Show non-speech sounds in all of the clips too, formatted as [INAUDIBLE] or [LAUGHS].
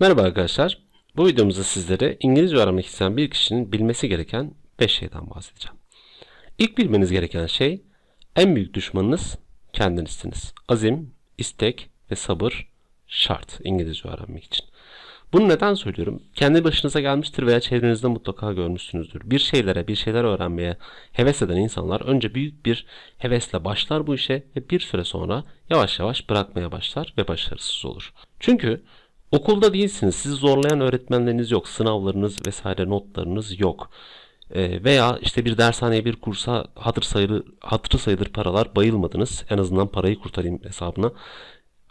Merhaba arkadaşlar. Bu videomuzda sizlere İngilizce öğrenmek isteyen bir kişinin bilmesi gereken 5 şeyden bahsedeceğim. İlk bilmeniz gereken şey en büyük düşmanınız kendinizsiniz. Azim, istek ve sabır şart İngilizce öğrenmek için. Bunu neden söylüyorum? Kendi başınıza gelmiştir veya çevrenizde mutlaka görmüşsünüzdür. Bir şeylere, bir şeyler öğrenmeye heves eden insanlar önce büyük bir hevesle başlar bu işe ve bir süre sonra yavaş yavaş bırakmaya başlar ve başarısız olur. Çünkü Okulda değilsiniz. Sizi zorlayan öğretmenleriniz yok. Sınavlarınız vesaire notlarınız yok. Ee, veya işte bir dershaneye bir kursa hatır sayılır, hatırı sayılır paralar bayılmadınız. En azından parayı kurtarayım hesabına.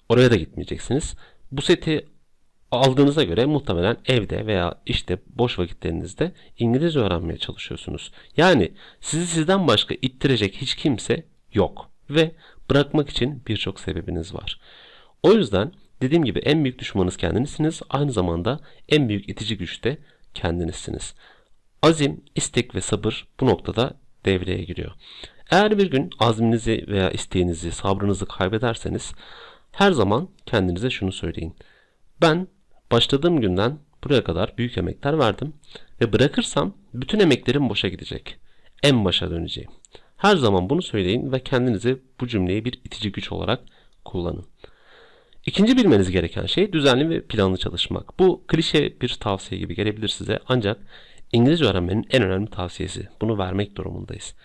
Oraya da gitmeyeceksiniz. Bu seti aldığınıza göre muhtemelen evde veya işte boş vakitlerinizde İngilizce öğrenmeye çalışıyorsunuz. Yani sizi sizden başka ittirecek hiç kimse yok ve bırakmak için birçok sebebiniz var. O yüzden dediğim gibi en büyük düşmanınız kendinizsiniz. Aynı zamanda en büyük itici güç de kendinizsiniz. Azim, istek ve sabır bu noktada devreye giriyor. Eğer bir gün azminizi veya isteğinizi, sabrınızı kaybederseniz her zaman kendinize şunu söyleyin. Ben başladığım günden buraya kadar büyük emekler verdim ve bırakırsam bütün emeklerim boşa gidecek. En başa döneceğim. Her zaman bunu söyleyin ve kendinize bu cümleyi bir itici güç olarak kullanın. İkinci bilmeniz gereken şey düzenli ve planlı çalışmak. Bu klişe bir tavsiye gibi gelebilir size ancak İngilizce öğrenmenin en önemli tavsiyesi. Bunu vermek durumundayız.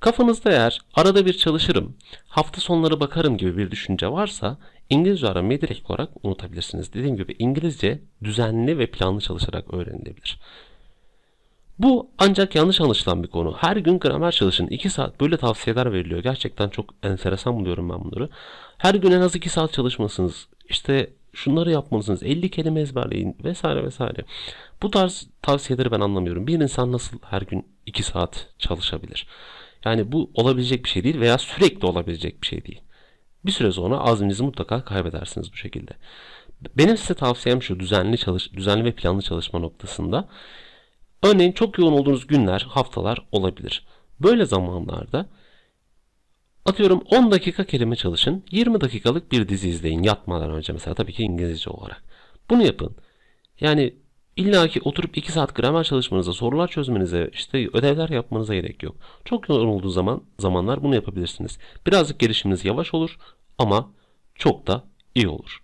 Kafanızda eğer arada bir çalışırım, hafta sonları bakarım gibi bir düşünce varsa İngilizce öğrenmeyi direkt olarak unutabilirsiniz. Dediğim gibi İngilizce düzenli ve planlı çalışarak öğrenilebilir. Bu ancak yanlış anlaşılan bir konu. Her gün gramer çalışın. 2 saat böyle tavsiyeler veriliyor. Gerçekten çok enteresan buluyorum ben bunları. Her gün en az 2 saat çalışmasınız. İşte şunları yapmalısınız. 50 kelime ezberleyin vesaire vesaire. Bu tarz tavsiyeleri ben anlamıyorum. Bir insan nasıl her gün 2 saat çalışabilir? Yani bu olabilecek bir şey değil veya sürekli olabilecek bir şey değil. Bir süre sonra azminizi mutlaka kaybedersiniz bu şekilde. Benim size tavsiyem şu düzenli çalış, düzenli ve planlı çalışma noktasında. Örneğin çok yoğun olduğunuz günler, haftalar olabilir. Böyle zamanlarda atıyorum 10 dakika kelime çalışın, 20 dakikalık bir dizi izleyin yatmadan önce mesela tabii ki İngilizce olarak. Bunu yapın. Yani illa ki oturup 2 saat gramer çalışmanıza, sorular çözmenize, işte ödevler yapmanıza gerek yok. Çok yoğun olduğu zaman zamanlar bunu yapabilirsiniz. Birazcık gelişiminiz yavaş olur ama çok da iyi olur.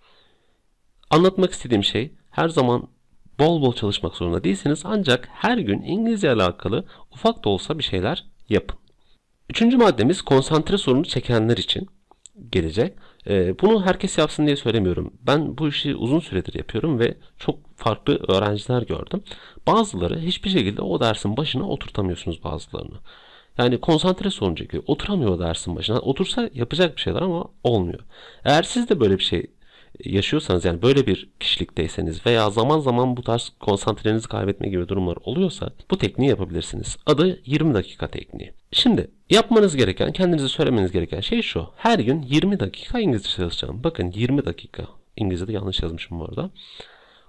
Anlatmak istediğim şey her zaman bol bol çalışmak zorunda değilsiniz ancak her gün İngilizce alakalı ufak da olsa bir şeyler yapın. Üçüncü maddemiz konsantre sorunu çekenler için gelecek. Ee, bunu herkes yapsın diye söylemiyorum. Ben bu işi uzun süredir yapıyorum ve çok farklı öğrenciler gördüm. Bazıları hiçbir şekilde o dersin başına oturtamıyorsunuz bazılarını. Yani konsantre sorun çekiyor. Oturamıyor dersin başına. Otursa yapacak bir şeyler ama olmuyor. Eğer siz de böyle bir şey yaşıyorsanız yani böyle bir kişilikteyseniz veya zaman zaman bu tarz konsantrenizi kaybetme gibi durumlar oluyorsa bu tekniği yapabilirsiniz. Adı 20 dakika tekniği. Şimdi yapmanız gereken, kendinize söylemeniz gereken şey şu. Her gün 20 dakika İngilizce çalışacağım. Bakın 20 dakika. İngilizce'de yanlış yazmışım bu arada.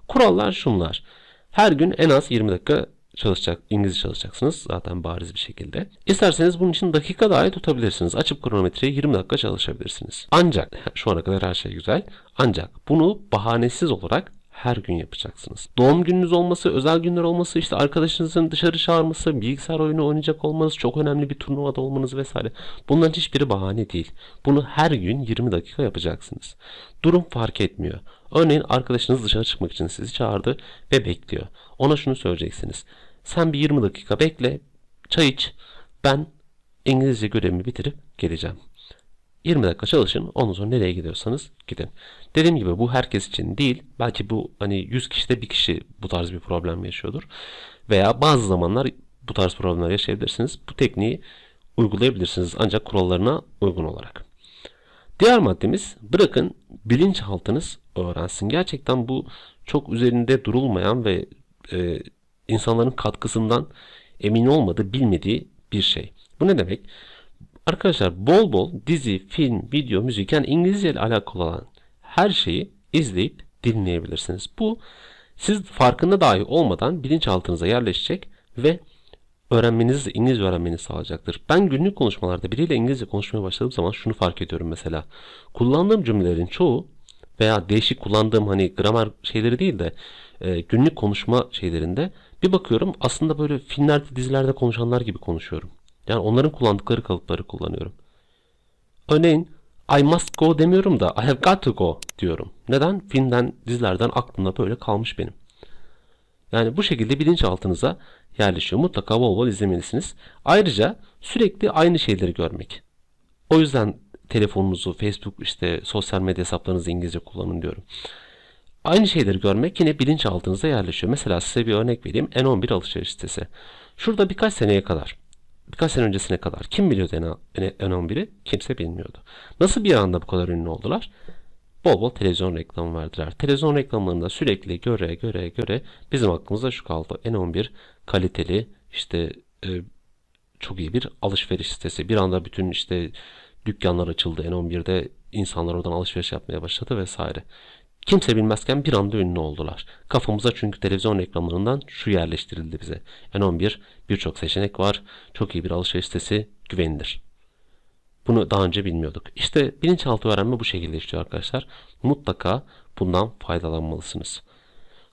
Kurallar şunlar. Her gün en az 20 dakika çalışacak, İngilizce çalışacaksınız zaten bariz bir şekilde. İsterseniz bunun için dakika dahi tutabilirsiniz. Açıp kronometreyi 20 dakika çalışabilirsiniz. Ancak [LAUGHS] şu ana kadar her şey güzel. Ancak bunu bahanesiz olarak her gün yapacaksınız. Doğum gününüz olması, özel günler olması, işte arkadaşınızın dışarı çağırması, bilgisayar oyunu oynayacak olmanız, çok önemli bir turnuvada olmanız vesaire. Bunların hiçbiri bahane değil. Bunu her gün 20 dakika yapacaksınız. Durum fark etmiyor. Örneğin arkadaşınız dışarı çıkmak için sizi çağırdı ve bekliyor. Ona şunu söyleyeceksiniz. Sen bir 20 dakika bekle, çay iç. Ben İngilizce görevimi bitirip geleceğim. 20 dakika çalışın. Ondan sonra nereye gidiyorsanız gidin. Dediğim gibi bu herkes için değil. Belki bu hani 100 kişide bir kişi bu tarz bir problem yaşıyordur. Veya bazı zamanlar bu tarz problemler yaşayabilirsiniz. Bu tekniği uygulayabilirsiniz ancak kurallarına uygun olarak. Diğer maddemiz bırakın bilinçaltınız öğrensin. Gerçekten bu çok üzerinde durulmayan ve e, insanların katkısından emin olmadığı, bilmediği bir şey. Bu ne demek? Arkadaşlar bol bol dizi, film, video, müzik yani İngilizce ile alakalı olan her şeyi izleyip dinleyebilirsiniz. Bu siz farkında dahi olmadan bilinçaltınıza yerleşecek ve öğrenmenizi, İngilizce öğrenmenizi sağlayacaktır. Ben günlük konuşmalarda biriyle İngilizce konuşmaya başladığım zaman şunu fark ediyorum mesela. Kullandığım cümlelerin çoğu veya değişik kullandığım hani gramer şeyleri değil de e, günlük konuşma şeylerinde bir bakıyorum aslında böyle filmlerde dizilerde konuşanlar gibi konuşuyorum. Yani onların kullandıkları kalıpları kullanıyorum. Örneğin I must go demiyorum da I have got to go diyorum. Neden? Filmden, dizilerden aklımda böyle kalmış benim. Yani bu şekilde bilinçaltınıza yerleşiyor. Mutlaka bol bol izlemelisiniz. Ayrıca sürekli aynı şeyleri görmek. O yüzden telefonunuzu, Facebook, işte sosyal medya hesaplarınızı İngilizce kullanın diyorum. Aynı şeyleri görmek yine bilinçaltınıza yerleşiyor. Mesela size bir örnek vereyim. N11 alışveriş sitesi. Şurada birkaç seneye kadar, birkaç sene öncesine kadar kim biliyordu N11'i? Kimse bilmiyordu. Nasıl bir anda bu kadar ünlü oldular? Bol bol televizyon reklamı verdiler. Televizyon reklamlarında sürekli göre göre göre bizim aklımızda şu kaldı. N11 kaliteli işte e, çok iyi bir alışveriş sitesi. Bir anda bütün işte dükkanlar açıldı. N11'de insanlar oradan alışveriş yapmaya başladı vesaire. Kimse bilmezken bir anda ünlü oldular. Kafamıza çünkü televizyon reklamlarından şu yerleştirildi bize. N11 birçok seçenek var. Çok iyi bir alışveriş sitesi güvenilir. Bunu daha önce bilmiyorduk. İşte bilinçaltı öğrenme bu şekilde işliyor arkadaşlar. Mutlaka bundan faydalanmalısınız.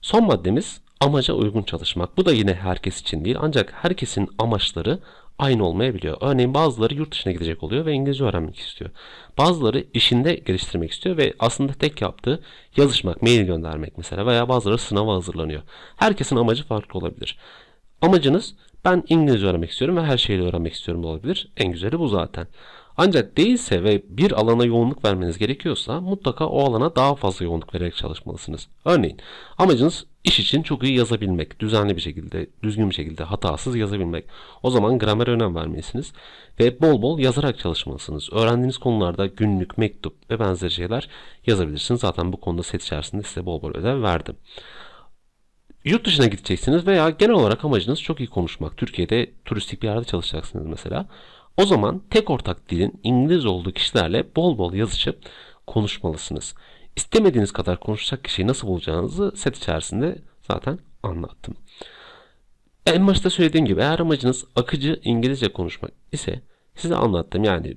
Son maddemiz amaca uygun çalışmak. Bu da yine herkes için değil ancak herkesin amaçları aynı olmayabiliyor. Örneğin bazıları yurt dışına gidecek oluyor ve İngilizce öğrenmek istiyor. Bazıları işinde geliştirmek istiyor ve aslında tek yaptığı yazışmak, mail göndermek mesela veya bazıları sınava hazırlanıyor. Herkesin amacı farklı olabilir. Amacınız ben İngilizce öğrenmek istiyorum ve her şeyi öğrenmek istiyorum olabilir. En güzeli bu zaten. Ancak değilse ve bir alana yoğunluk vermeniz gerekiyorsa mutlaka o alana daha fazla yoğunluk vererek çalışmalısınız. Örneğin amacınız iş için çok iyi yazabilmek, düzenli bir şekilde, düzgün bir şekilde, hatasız yazabilmek. O zaman gramere önem vermelisiniz ve bol bol yazarak çalışmalısınız. Öğrendiğiniz konularda günlük, mektup ve benzeri şeyler yazabilirsiniz. Zaten bu konuda set içerisinde size bol bol ödev verdim. Yurt dışına gideceksiniz veya genel olarak amacınız çok iyi konuşmak. Türkiye'de turistik bir yerde çalışacaksınız mesela. O zaman tek ortak dilin İngiliz olduğu kişilerle bol bol yazışıp konuşmalısınız. İstemediğiniz kadar konuşacak kişiyi nasıl bulacağınızı set içerisinde zaten anlattım. En başta söylediğim gibi eğer amacınız akıcı İngilizce konuşmak ise size anlattım yani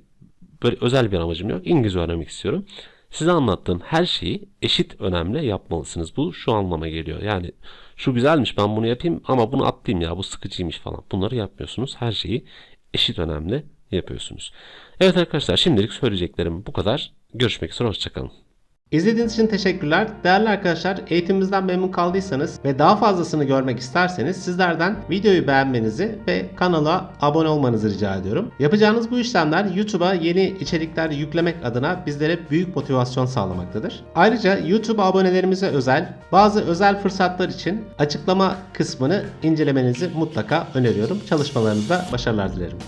böyle özel bir amacım yok. İngilizce öğrenmek istiyorum. Size anlattığım her şeyi eşit önemli yapmalısınız. Bu şu anlama geliyor. Yani şu güzelmiş ben bunu yapayım ama bunu atlayayım ya bu sıkıcıymış falan. Bunları yapmıyorsunuz. Her şeyi eşit önemli yapıyorsunuz. Evet arkadaşlar şimdilik söyleyeceklerim bu kadar. Görüşmek üzere hoşçakalın. İzlediğiniz için teşekkürler. Değerli arkadaşlar eğitimimizden memnun kaldıysanız ve daha fazlasını görmek isterseniz sizlerden videoyu beğenmenizi ve kanala abone olmanızı rica ediyorum. Yapacağınız bu işlemler YouTube'a yeni içerikler yüklemek adına bizlere büyük motivasyon sağlamaktadır. Ayrıca YouTube abonelerimize özel bazı özel fırsatlar için açıklama kısmını incelemenizi mutlaka öneriyorum. Çalışmalarınızda başarılar dilerim.